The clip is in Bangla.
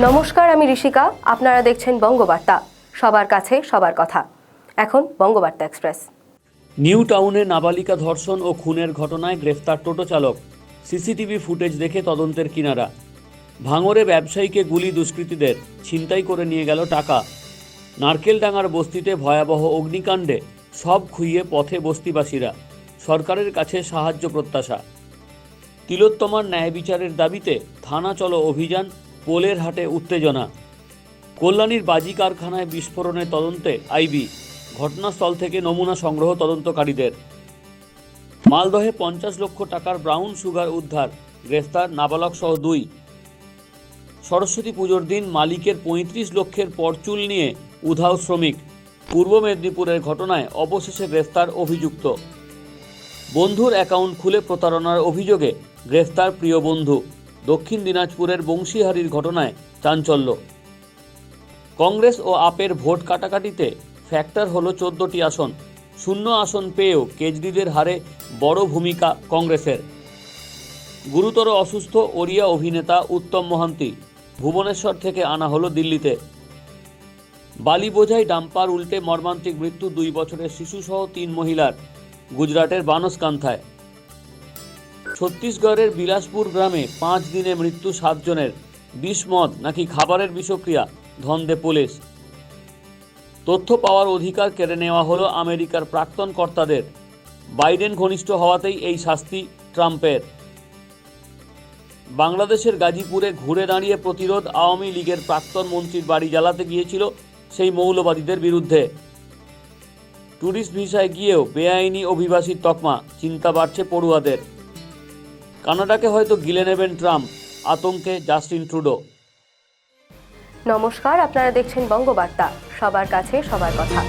নমস্কার, আমি ঋষিকা। আপনারা দেখছেন বঙ্গবার্তা। সবার কাছে সবার কথা। এখন বঙ্গবার্তা এক্সপ্রেস। নিউ টাউনে নাবালিকা ধর্ষণ ও খুনের ঘটনায় গ্রেফতার টোটো চালক। সিসিটিভি ফুটেজ দেখে তদন্তের কিনারা। ভাঙরে ব্যবসায়ীকে গুলি দুষ্কৃতীদের। ছিনতাই করে নিয়ে গেল টাকা। নারকেলডাঙ্গার বস্তিতে ভয়াবহ অগ্নিকাণ্ডে সব খুইয়ে পথে বস্তিবাসীরা। সরকারের কাছে সাহায্য প্রত্যাশা। তিলোত্তমার ন্যায় বিচারের দাবিতে থানা চলো অভিযান পোলের হাটে উত্তেজনা। কল্যাণীর বাজি কারখানায় বিস্ফোরণের তদন্তে আইবি, ঘটনাস্থল থেকে নমুনা সংগ্রহ তদন্তকারীদের। মালদহে পঞ্চাশ লক্ষ টাকার ব্রাউন সুগার উদ্ধার, গ্রেফতার নাবালক সহ দুই। সরস্বতী পুজোর দিন মালিকের পঁয়ত্রিশ লক্ষের পরচুল নিয়ে উধাও শ্রমিক। পূর্ব মেদিনীপুরের ঘটনায় অবশেষে গ্রেফতার অভিযুক্ত। বন্ধুর অ্যাকাউন্ট খুলে প্রতারণার অভিযোগে গ্রেফতার প্রিয় বন্ধু। দক্ষিণ দিনাজপুরের বংশীহারির ঘটনায় চাঞ্চল্য। কংগ্রেস ও আপের ভোট কাটাকাটিতে ফ্যাক্টর হলো চোদ্দটি আসন। শূন্য আসন পেয়েও কেজরিদের হারে বড় ভূমিকা কংগ্রেসের। গুরুতর অসুস্থ ওড়িয়া অভিনেতা উত্তম মহান্তি ভুবনেশ্বর থেকে আনা হলো দিল্লিতে। বালি বোঝাই ডাম্পার উল্টে মর্মান্তিক মৃত্যু দুই বছরের শিশুসহ তিন মহিলার। গুজরাটের বানসকান্থায় ছত্তিশগড়ের বিলাসপুর গ্রামে পাঁচ দিনে মৃত্যু সাতজনের। বিষমদ নাকি খাবারের বিষক্রিয়া? ধন্দে পুলিশ। তথ্য পাওয়ার অধিকার কেড়ে নেওয়া হলো আমেরিকার প্রাক্তন কর্তাদের। বাইডেন ঘনিষ্ঠ হওয়াতেই এই শাস্তি ট্রাম্পের। বাংলাদেশের গাজীপুরে ঘুরে দাঁড়িয়ে প্রতিরোধ আওয়ামী লীগের প্রাক্তন মন্ত্রীর বাড়ি জ্বালাতে গিয়েছিল সেই মৌলবাদীদের বিরুদ্ধে। ট্যুরিস্ট ভিসায় গিয়েও বেআইনি অভিবাসীর তকমা, চিন্তা বাড়ছে পড়ুয়াদের। কানাডাকে হয়তো গিলে নেবেন ট্রাম্প, আতঙ্কে জাস্টিন ট্রুডো। নমস্কার, আপনারা দেখছেন বঙ্গবার্তা, সবার কাছে সবার কথা।